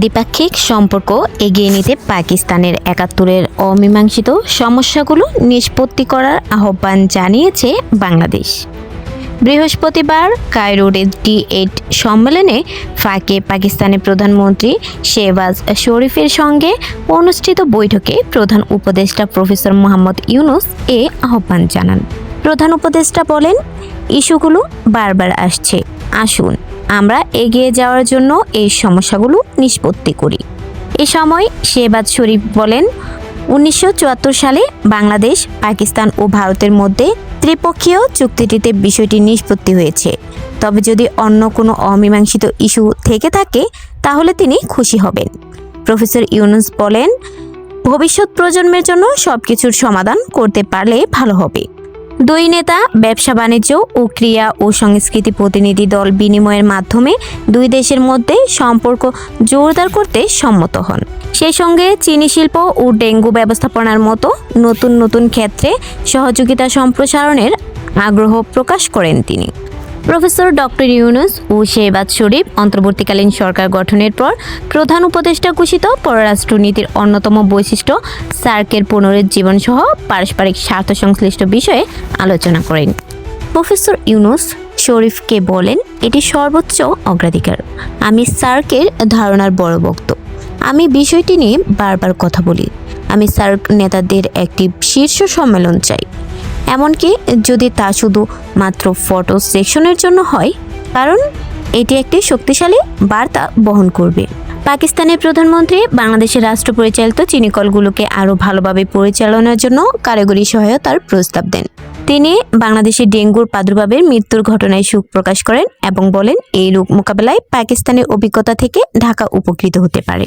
দ্বিপাক্ষিক সম্পর্ক এগিয়ে নিতে পাকিস্তানের একাত্তরের অমীমাংসিত সমস্যাগুলো নিষ্পত্তি করার আহ্বান জানিয়েছে বাংলাদেশ। বৃহস্পতিবার কায়রোর টি এইট সম্মেলনে ফাঁকে পাকিস্তানের প্রধানমন্ত্রী শেহবাজ শরীফের সঙ্গে অনুষ্ঠিত বৈঠকে প্রধান উপদেষ্টা প্রফেসর মোহাম্মদ ইউনুস এ আহ্বান জানান। প্রধান উপদেষ্টা বলেন, ইস্যুগুলো বারবার আসছে, আসুন। আমরা এগিয়ে যাওয়ার জন্য এই সমস্যাগুলো নিষ্পত্তি করি। এ সময় শেহবাজ শরীফ বলেন, উনিশশো চুয়াত্তর সালে বাংলাদেশ, পাকিস্তান ও ভারতের মধ্যে ত্রিপক্ষীয় চুক্তিটিতে বিষয়টি নিষ্পত্তি হয়েছে। তবে যদি অন্য কোনো অমীমাংসিত ইস্যু থেকে থাকে, তাহলে তিনি খুশি হবেন। প্রফেসর ইউনুস বলেন, ভবিষ্যৎ প্রজন্মের জন্য সব কিছুর সমাধান করতে পারলে ভালো হবে। দুই নেতা, ব্যবসা বাণিজ্য ও ক্রিয়া ও সংস্কৃতি প্রতিনিধি দল বিনিময়ের মাধ্যমে দুই দেশের মধ্যে সম্পর্ক জোরদার করতে সম্মত হন। সেই সঙ্গে চিনি শিল্প ও ডেঙ্গু ব্যবস্থাপনার মতো নতুন নতুন ক্ষেত্রে সহযোগিতা সম্প্রসারণের আগ্রহ প্রকাশ করেন তিনি। প্রফেসর ডক্টর ইউনুস ও শেহবাজ শরীফ অন্তর্বর্তীকালীন সরকার গঠনের পর প্রধান উপদেষ্টা ঘোষিত পররাষ্ট্রনীতির অন্যতম বৈশিষ্ট্য সার্কের পুনরুজ্জীবন সহ পারস্পরিক স্বার্থ সংশ্লিষ্ট বিষয়ে আলোচনা করেন। প্রফেসর ইউনুস শরীফকে বলেন, এটি সর্বোচ্চ অগ্রাধিকার। আমি সার্কের ধারণার বড় ভক্ত। আমি বিষয়টি নিয়ে বারবার কথা বলি। আমি সার্ক নেতাদের একটি শীর্ষ সম্মেলন চাই। এমনকি যদি তা শুধু মাত্র ফটো সেকশনের জন্য হয়, কারণ এটি একটি শক্তিশালী বার্তা বহন করবে। পাকিস্তানের প্রধানমন্ত্রী, বাংলাদেশের রাষ্ট্র পরিচালিত চিনিকলগুলোকে আরও ভালোভাবে পরিচালনার জন্য কারিগরি সহায়তার প্রস্তাব দেন। তিনি বাংলাদেশে ডেঙ্গুর প্রাদুর্ভাবের মৃত্যুর ঘটনায় সুখ প্রকাশ করেন এবং বলেন, এই রোগ মোকাবেলায় পাকিস্তানের অভিজ্ঞতা থেকে ঢাকা উপকৃত হতে পারে।